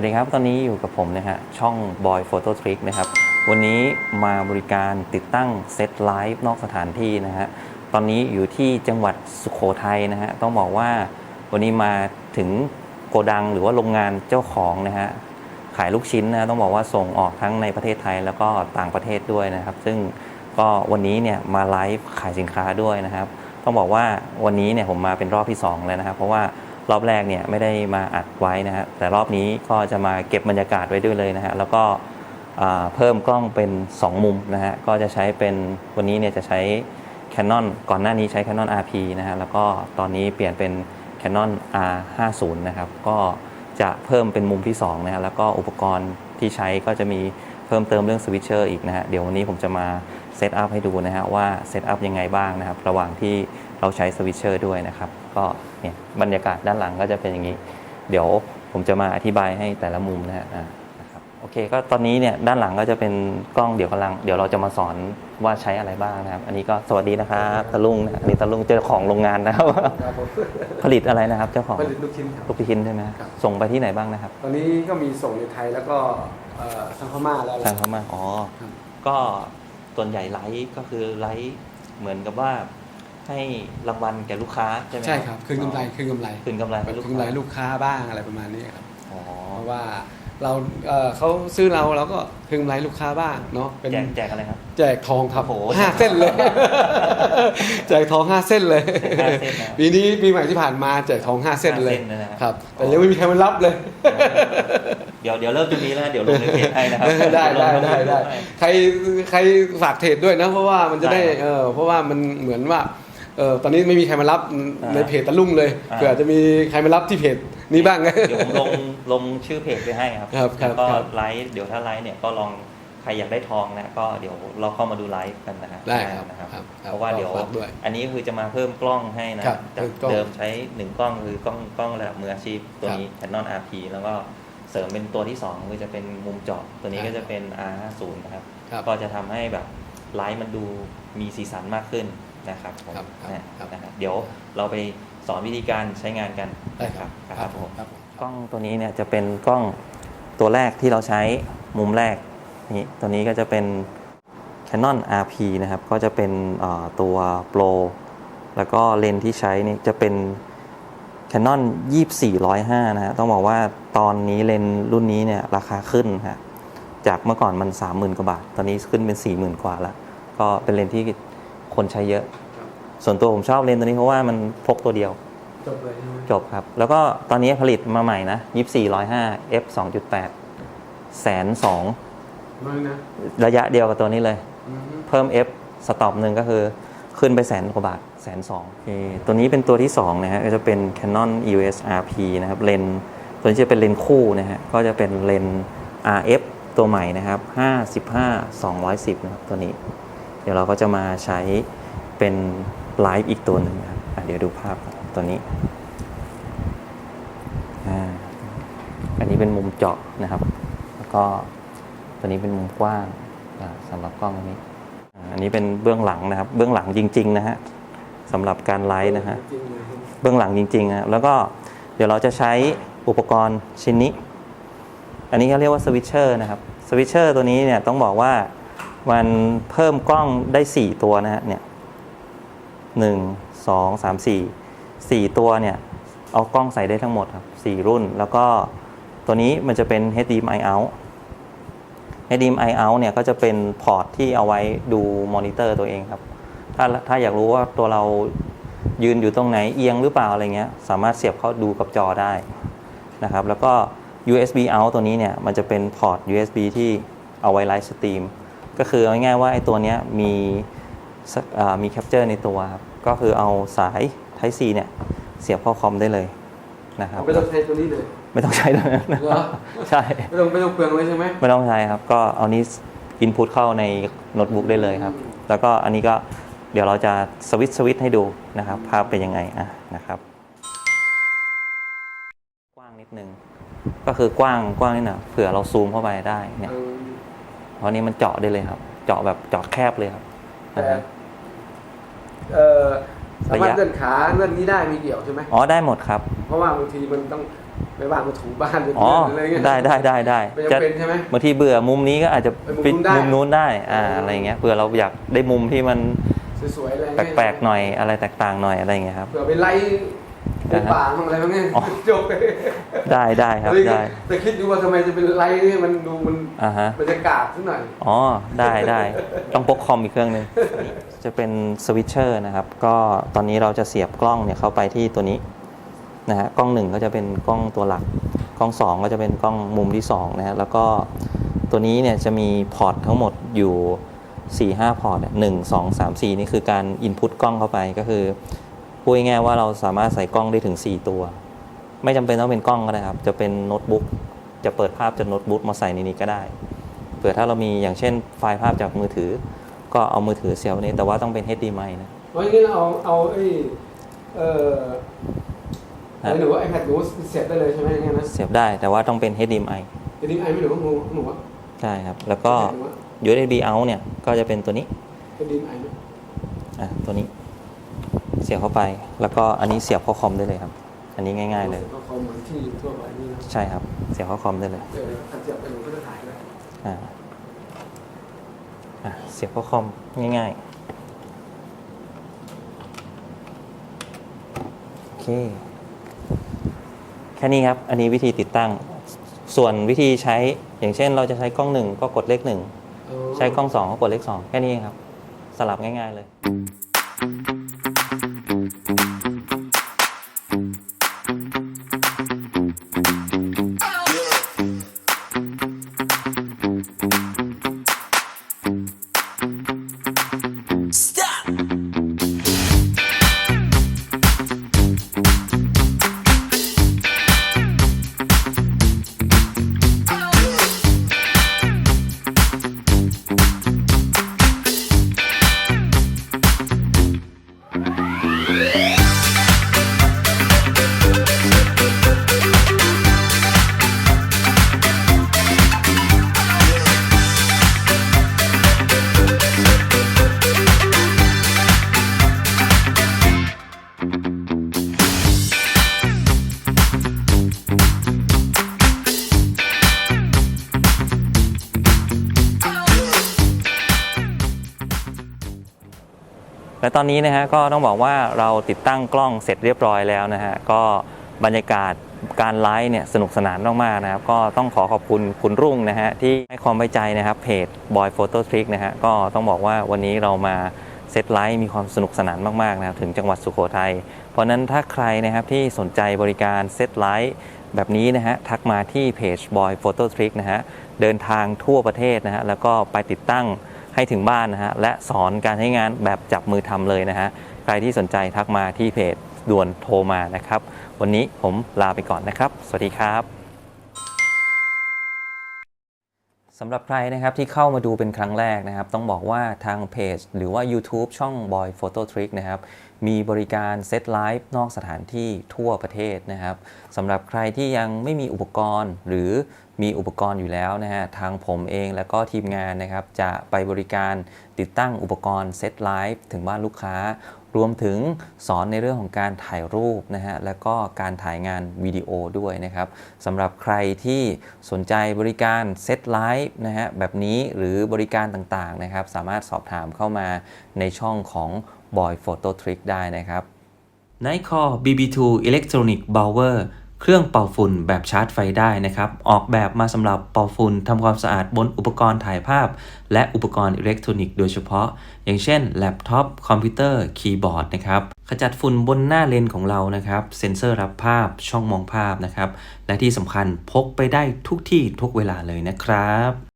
วัสดีครับ ตอนนี้อยู่กับผมนะฮะ ช่อง Boy Photo Trick นะครับ วันนี้มาบริการติดตั้งเซตไลฟ์นอกสถานที่นะฮะ ตอนนี้อยู่ที่จังหวัดสุขโขทัยนะฮะ ต้องบอกว่าวันนี้มาถึงโกดังหรือว่าโรงงานเจ้าของนะฮะ ขายลูกชิ้นนะ ต้องบอกว่าส่งออกทั้งในประเทศไทยแล้วก็ต่างประเทศด้วยนะครับ ซึ่งก็วันนี้เนี่ยมาไลฟ์ขายสินค้าด้วยนะครับ ต้องบอกว่าวันนี้เนี่ยผมมาเป็นรอบที่ 2 แล้วนะครับ เพราะว่า รอบแรกเนี่ยไม่ได้มาอัดไว้นะฮะแต่รอบนี้ก็จะมาเก็บบรรยากาศไว้ด้วยเลยนะฮะแล้วก็เพิ่มกล้องเป็น 2 มุมนะฮะก็จะใช้เป็นวันนี้เนี่ยจะใช้ Canon ก่อนหน้านี้ใช้ Canon RP นะฮะแล้วก็ตอนนี้เปลี่ยนเป็น Canon R50 นะครับก็จะเพิ่มเป็นมุมที่2นะฮะแล้วก็อุปกรณ์ที่ใช้ก็จะมีเพิ่มเติมเรื่องสวิตเชอร์อีกนะฮะเดี๋ยววันนี้ผมจะมาเซตอัพให้ดูนะฮะว่าเซตอัพยังไงบ้างนะครับระหว่างที่ เราใช้สวิตเชอร์ด้วยนะครับ ก็เนี่ยบรรยากาศด้านหลังก็จะเป็นอย่างนี้ เดี๋ยวผมจะมาอธิบายให้แต่ละมุมนะฮะอ่านะครับโอเคก็ตอนนี้เนี่ยด้านหลังก็จะเป็นกล้องเดี๋ยวกำลัง เดี๋ยวเราจะมาสอนว่าใช้อะไรบ้างนะครับ อันนี้ก็สวัสดีนะครับตะลุงนะอันนี้ตะลุงเจ้าของโรงงานนะครับ ครับผมผลิตอะไรนะครับเจ้าของผลิตลูกชิ้นครับ ลูกชิ้นใช่ไหมครับ ส่งไปที่ไหนบ้างนะครับตอนนี้ก็มีส่งในไทยแล้วก็เอ่อทางพม่าแล้วทางเขามาอ๋อครับ ก็ส่วนใหญ่ไลฟ์ก็คือไลฟ์เหมือนกับว่า ให้รางวัลแก่ลูกค้าใช่ไหมใช่ครับคืนกำไรคืนกำไรคืนกำไรให้คืลูกนกำไรค้าลูกค้าบ้างอะไรประมาณนี้ครับอ๋อเพราะว่าเราเอ่อเขาซื้อเราเราก็คืนกำไรลูกค้าบ้างเนาะเป็นแจกแจกอะไรครับ แจกทองครับโอ้โหห้าเส้นเลย แจกทองห้าเส้นเลยห้าเส้นนะปีนี้ปีใหม่ที่ผ่านมาแจกทองห้าเส้นเลยห้าเส้นนะฮะครับ แต่ยังไม่มีใครมารับเลย เดี๋ยวเดี๋ยวเริ่มจะมีแล้วนะเดี๋ยวลงในเพจให้นะครับได้ได้ลงในได้ได้เพจให้ใครใครฝากเทรดด้วยนะ เพราะว่ามันจะได้ได้ครับ เออเพราะว่ามันเหมือนว่า เออตอนนี้ไม่มีใครมารับอ่าในเพจตะลุ่งเลยอ่า เผื่อจะมีใครมารับที่เพจนี้บ้าง เดี๋ยวผมลงลงชื่อเพจไปให้ครับครับครับแล้วก็ครับ ไลฟ์เดี๋ยวถ้าไลฟ์เนี่ยก็ลองใครอยากได้ทองนะก็เดี๋ยวเราเข้ามาดูไลฟ์กันนะครับได้ครับนะครับ ครับเพราะว่าเดี๋ยวฝากด้วย อันนี้คือจะมาเพิ่มกล้องให้นะครับจากเพิ่มกล้องเดิมใช้หนึ่งกล้องคือกล้องกล้องระดับมืออาชีพตัวนี้ Canon RP แล้วก็เสริมเป็นตัวที่สองคือจะเป็นมุมเจาะตัวนี้ก็จะเป็น R50 นะครับ ครับก็จะทำให้แบบไลฟ์มันดูมีสีสันมากขึ้น นะครับผมครับครับนะครับนะครับเดี๋ยวเราไปสอนวิธีการใช้งานกันได้ครับครับผมครับผมกล้องตัวนี้เนี่ยจะเป็นกล้องตัวแรกที่เราใช้มุมแรกนี่ตัวนี้ก็จะเป็น Canon RP นะครับ ก็จะเป็นเอ่อตัว Pro แล้วก็เลนส์ที่ใช้นี่จะเป็น Canon 2405 นะฮะต้องบอกว่าตอนนี้เลนส์รุ่นนี้เนี่ยราคาขึ้นฮะจากเมื่อก่อนมัน 30,000 กว่าบาท ตอนนี้ขึ้นเป็น 40,000 กว่าแล้ว ก็เป็นเลนส์ที่ คนใช้เยอะครับส่วนตัวผมชอบเลนส์ตัวนี้เพราะว่ามันพกตัวเดียว จบเลยใช่ไหมจบครับ แล้วก็ตอนนี้ผลิตมาใหม่นะ2405 f 2.8แสนสองน้อยนะระยะเดียวกับตัวนี้เลย อืมเพิ่ม f สต็อปหนึ่งก็คือขึ้นไปแสนกว่าบาทแสนสองตัวนี้เป็นตัวที่2นะฮะก็จะเป็น Canon EOS RP นะครับเลนส์ตัวนี้จะเป็นเลนส์คู่นะฮะก็จะเป็นเลนส์ RF ตัวใหม่นะครับ 55 210นะครับตัวนี้ เดี๋ยวเราก็จะมาใช้เป็นไลฟ์อีกตัวหนึ่งครับเดี๋ยวดูภาพตัวนี้ อันนี้เป็นมุมเจาะนะครับ แล้วก็ตัวนี้เป็นมุมกว้างสำหรับกล้องอันนี้ อันนี้เป็นเบื้องหลังนะครับ เบื้องหลังจริง ๆ นะฮะสำหรับการไลฟ์นะฮะเลยเบื้องหลังจริงๆนะแล้วก็เดี๋ยวเราจะใช้อุปกรณ์ชิ้นนี้ อันนี้เขาเรียกว่าสวิตเชอร์นะครับ สวิตเชอร์ตัวนี้เนี่ยต้องบอกว่า มันเพิ่มกล้องได้ 4 ตัวนะฮะเนี่ยหนึ่งสองสามสี่สี่ตัวเนี่ย เอากล้องใส่ได้ทั้งหมดครับสี่รุ่น แล้วก็ตัวนี้มันจะเป็น HDMI out HDMI out เนี่ยก็จะเป็นพอร์ตที่เอาไว้ดูมอนิเตอร์ตัวเองครับ ถ้าถ้าอยากรู้ว่าตัวเรายืนอยู่ตรงไหนเอียงหรือเปล่าอะไรเงี้ย สามารถเสียบเข้าดูกับจอได้นะครับ แล้วก็ USB out ตัวนี้เนี่ย มันจะเป็นพอร์ต USB ที่เอาไว้ไลฟ์สตรีม ก็คือเอาง่ายๆว่าไอ้ตัวเนี้ยมีสักอ่ามีแคปเจอร์ในตัวครับก็คือเอาสาย Type C เนี่ยเสียบเข้าคอมได้เลยนะครับไม่ต้องใช้ตัวนี้เลย ไม่ต้องใช้ตัวนั้นนะเหรอใช่ไม่ต้องไม่ต้องเปลืองเลยใช่ไหมไม่ต้องใช้ครับ ก็เอานี้อินพุตเข้าในโน้ตบุ๊กได้เลยครับ แล้วก็อันนี้ก็เดี๋ยวเราจะสวิตช์สวิตช์ให้ดูนะครับ ภาพเป็นยังไงอะนะครับกว้างนิดนึงก็คือกว้างกว้างนิดหน่อยเผื่อเราซูมเข้าไปได้เนี่ย เออเพราะนี้มันเจาะได้เลยครับ เจาะแบบเจาะแคบเลยครับแต่นะฮะเอ่อสามารถระยะเลื่อนขาเลื่อนนี้ได้มีเกี่ยวใช่ไหมอ๋อได้หมดครับ เพราะว่าบางทีมันต้องไม่ว่างมาถูบ้านเป็นอ๋อเพื่อนอะไรเงี้ยได้ได้ได้ได้ไม่จำเป็นใช่ไหมบางทีเบื่อมุมนี้ก็อาจจะไปมุมปิดนู้นได้มุมนู้นได้อ่าอ๋อออะไรเงี้ยเผื่อเราอยากได้มุมที่มันสวยๆอะไรแเงี้ยปลกๆหน่อยอะไรแตกต่างหน่อยอะไรเงี้ยครับเผื่อไปไล่ ในป่าบ้างอะไรบ้างเนี่ยอ๋อจบเลยได้ได้ครับได้แต่คิดดูว่าทำไมจะเป็นไล่เนี่ยมันดูมันอ่าฮะบรรยากาศสักหน่อยอ๋อได้ได้ต้องพกคอมอีกเครื่องหนึ่งจะเป็นสวิตเชอร์นะครับ ก็ตอนนี้เราจะเสียบกล้องเนี่ยเข้าไปที่ตัวนี้นะฮะกล้องหนึ่งก็จะเป็นกล้องตัวหลัก กล้องสองก็จะเป็นกล้องมุมที่สองนะฮะแล้วก็ตัวนี้เนี่ยจะมีพอร์ตทั้งหมดอยู่4 5พอร์ตหนึ่งสองสามสี่นี่คือการอินพุตกล้องเข้าไปก็คือ พูดง่ายๆว่าเราสามารถใส่กล้องได้ถึง 4 ตัว ไม่จำเป็นต้องเป็นกล้องก็ได้ครับ จะเป็นโน้ตบุ๊กจะเปิดภาพจากโน้ตบุ๊กมาใส่ในนี้ก็ได้เผื่อถ้าเรามีอย่างเช่นไฟล์ภาพจากมือถือ ก็เอามือถือเสียบไว้นี้แต่ว่าต้องเป็น HDMI นะเพราะงี้เราเอาเอาไอ้เอ่ออะไรหนูว่าไอแพดหนูเสียบได้เลยใช่ไหมอย่างเงี้ยนะเสียบได้แต่ว่าต้องเป็น HDMI จะดิ้งไอไม่หนูว่าหนูหนูว่าใช่ครับ แล้วก็หนูว่า USB out เนี่ยก็จะเป็นตัวนี้จะดิ้งไอไหมอะตัวนี้ เสียบเข้าไป แล้วก็อันนี้เสียบเข้าคอมได้เลยครับ อันนี้ง่าย ๆเลย ก็คอมเหมือนที่ทั่วไปนี่นะใช่ครับ เสียบเข้าคอมได้เลยเดี๋ยวถ้าเสียบไปหนูก็จะถ่ายได้อ่าอะเสียบเข้าคอมง่ายๆโอเคแค่นี้ครับ อันนี้วิธีติดตั้ง ส่วนวิธีใช้อย่างเช่น เราจะใช้กล้องหนึ่งก็กดเลขหนึ่ง ใช้กล้องสองก็กดเลขสองแค่นี้เองครับ สลับง่าย ๆ เลย และตอนนี้นะฮะก็ต้องบอกว่าเราติดตั้งกล้องเสร็จเรียบร้อยแล้วนะฮะก็บรรยากาศการไลฟ์เนี่ยสนุกสนานมากๆนะครับ ก็ต้องขอขอบคุณคุณรุ่งนะฮะที่ให้ความไว้ใจนะครับเพจ Boy Photo Trick นะฮะก็ต้องบอกว่าวันนี้เรามาเซตไลฟ์มีความสนุกสนานมากๆนะครับถึงจังหวัดสุโขทัยเพราะนั้นถ้าใครนะครับที่สนใจบริการเซตไลฟ์แบบนี้นะฮะทักมาที่เพจ Boy Photo Trick นะฮะเดินทางทั่วประเทศนะฮะแล้วก็ไปติดตั้ง ให้ถึงบ้านนะฮะและสอนการใช้งานแบบจับมือทำเลยนะฮะใครที่สนใจทักมาที่เพจด่วนโทรมานะครับ วันนี้ผมลาไปก่อนนะครับ สวัสดีครับสำหรับใครนะครับที่เข้ามาดูเป็นครั้งแรกนะครับ ต้องบอกว่าทางเพจ หรือว่า YouTube ช่อง Boy Photo Trick นะครับมีบริการเซตไลฟ์นอกสถานที่ทั่วประเทศนะครับสำหรับใครที่ยังไม่มีอุปกรณ์หรือ มีอุปกรณ์อยู่แล้วนะฮะทางผมเองและก็ทีมงานนะครับจะไปบริการติดตั้งอุปกรณ์เซตไลฟ์ถึงบ้านลูกค้ารวมถึงสอนในเรื่องของการถ่ายรูปนะฮะและก็การถ่ายงานวิดีโอด้วยนะครับสำหรับใครที่สนใจบริการเซตไลฟ์นะฮะแบบนี้หรือบริการต่างๆนะครับ สามารถสอบถามเข้ามาในช่องของ Boy Photo Trick ได้นะครับ n i c o BB2 Electronic Bower เครื่องเป่าฝุ่นแบบชาร์จไฟได้นะครับ ออกแบบมาสำหรับเป่าฝุ่นทำความสะอาดบนอุปกรณ์ถ่ายภาพ และอุปกรณ์อิเล็กทรอนิกส์โดยเฉพาะ อย่างเช่นแล็ปท็อปคอมพิวเตอร์คีย์บอร์ดนะครับขจัดฝุ่นบนหน้าเลนส์ของเรานะครับ เซ็นเซอร์รับภาพช่องมองภาพนะครับ และที่สำคัญพกไปได้ทุกที่ทุกเวลาเลยนะครับ